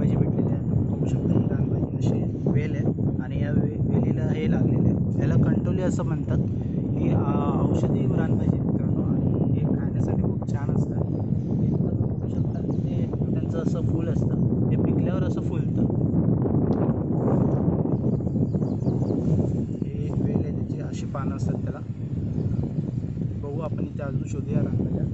रानभाजी भेटलेली आहे. बघू शकता ही रानभाजी अशी वेल आहे. आणि या वे वेलीला हे लागलेले आहे. याला कंटोली असं म्हणतात. ही औषधी रानभाजी मित्रांनो. आणि हे खाण्यासाठी खूप छान असतं. बघू शकता ते त्यांचं असं फूल असतं. ते पिकल्यावर असं फुलतं. हे वेल आहे. त्याची अशी पानं असतात त्याला. बघू आपण इथे अजून शोधूया रानभाज्या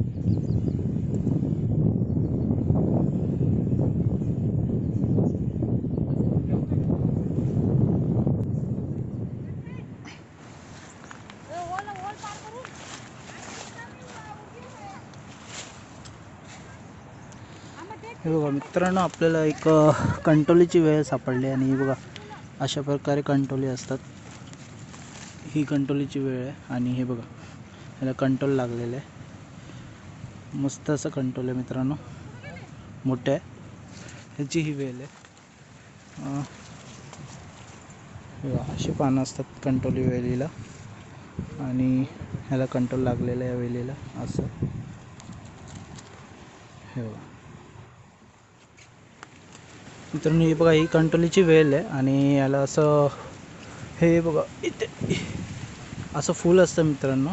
हे बघा मित्रांनो आपल्याला एक कंटोलीची वेळ सापडली आणि ही बघा अशा प्रकारे कंटोली असतात. ही कंटोलीची वेळ आहे आणि हे बघा ह्याला कंट्रोल लागलेलं आहे. मस्त असं कंटोल आहे मित्रांनो. मोठं आहे. ह्याची ही वेल आहे. अ, अशी पानं असतात कंटोली वेलीला. आणि ह्याला कंट्रोल लागलेलं आहे या वेलीला असं. हे बघा. मित्रांनो हे बघा ही कंट्रोलीची वेल आहे आणि याला असं हे बघा इथे असं फूल असतं मित्रांनो.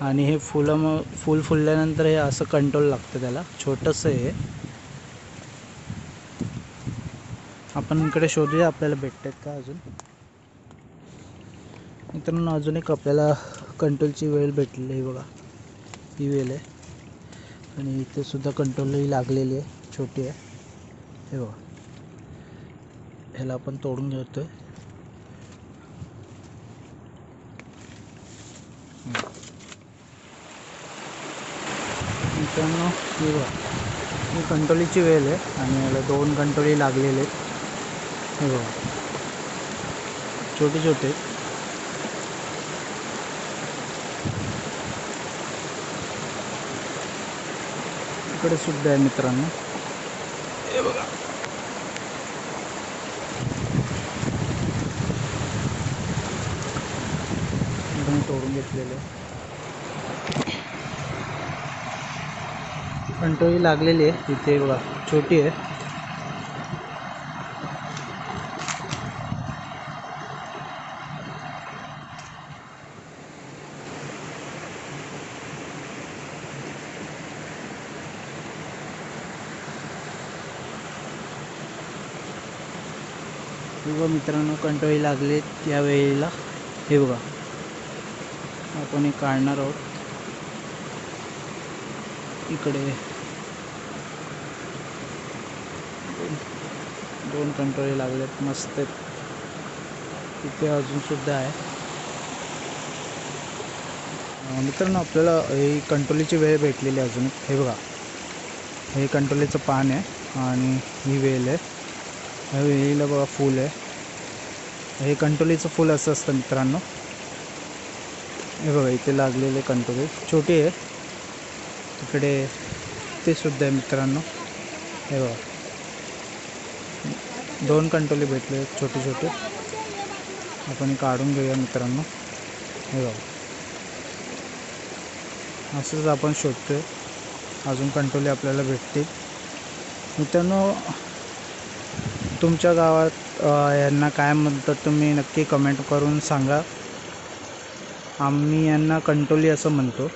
आणि हे फुलं मग फूल फुलल्यानंतर हे असं कंट्रोल लागतं त्याला. छोटंसं हे. आपण इकडे शोधूया आपल्याला भेटतात का अजून? मित्रांनो अजून एक आपल्याला कंट्रोलची वेळ भेटलेली आहे बघा. ही वेल आहे. आणि इथे सुद्धा कंट्रोलही लागलेली आहे. छोटी आहे. हे बघा. ह्याला आपण तोडून घेतोय. मित्रांनो हे बघा. ही कंटोलीची वेल आहे आणि याला दोन कंटोली लागलेले आहेत. हे बघा. छोटे छोटे. इकडे सुद्धा आहे मित्रांनो. हे बघा. तोडून घेतलेले. कंटोळी लागलेली आहे. इथे बघा छोटी आहे. हे बघा मित्रांनो कंटोळी लागले त्या वेळेला हे बघा. आपण हे काढणार आहोत. इकडे. दोन दोन लागलेत. मस्त आहेत. इथे अजून सुद्धा आहे. मित्रांनो आपल्याला ही कंट्रोलीची वेळ भेटलेली आहे अजून. हे बघा. हे कंट्रोलीचं पान आहे आणि ही वेल आहे. ह्या वेलीला बघा फूल आहे. हे कंटोलीचं फूल असं असतं मित्रांनो. हे बघा इथे लागलेले कंटोली. छोटी आहे. तिकडे ते सुद्धा आहे मित्रांनो. हे बघा. दोन कंटोली भेटले छोटे छोटे. आपण काढून घेऊया मित्रांनो. हे बघा. असंच आपण शोधतोय. अजून कंटोली आपल्याला भेटतील. मित्रांनो तुमच्या गावात यांना काय म्हणतात तुम्ही नक्की कमेंट करून सांगा. आम्ही यांना कंटोली असं म्हणतो.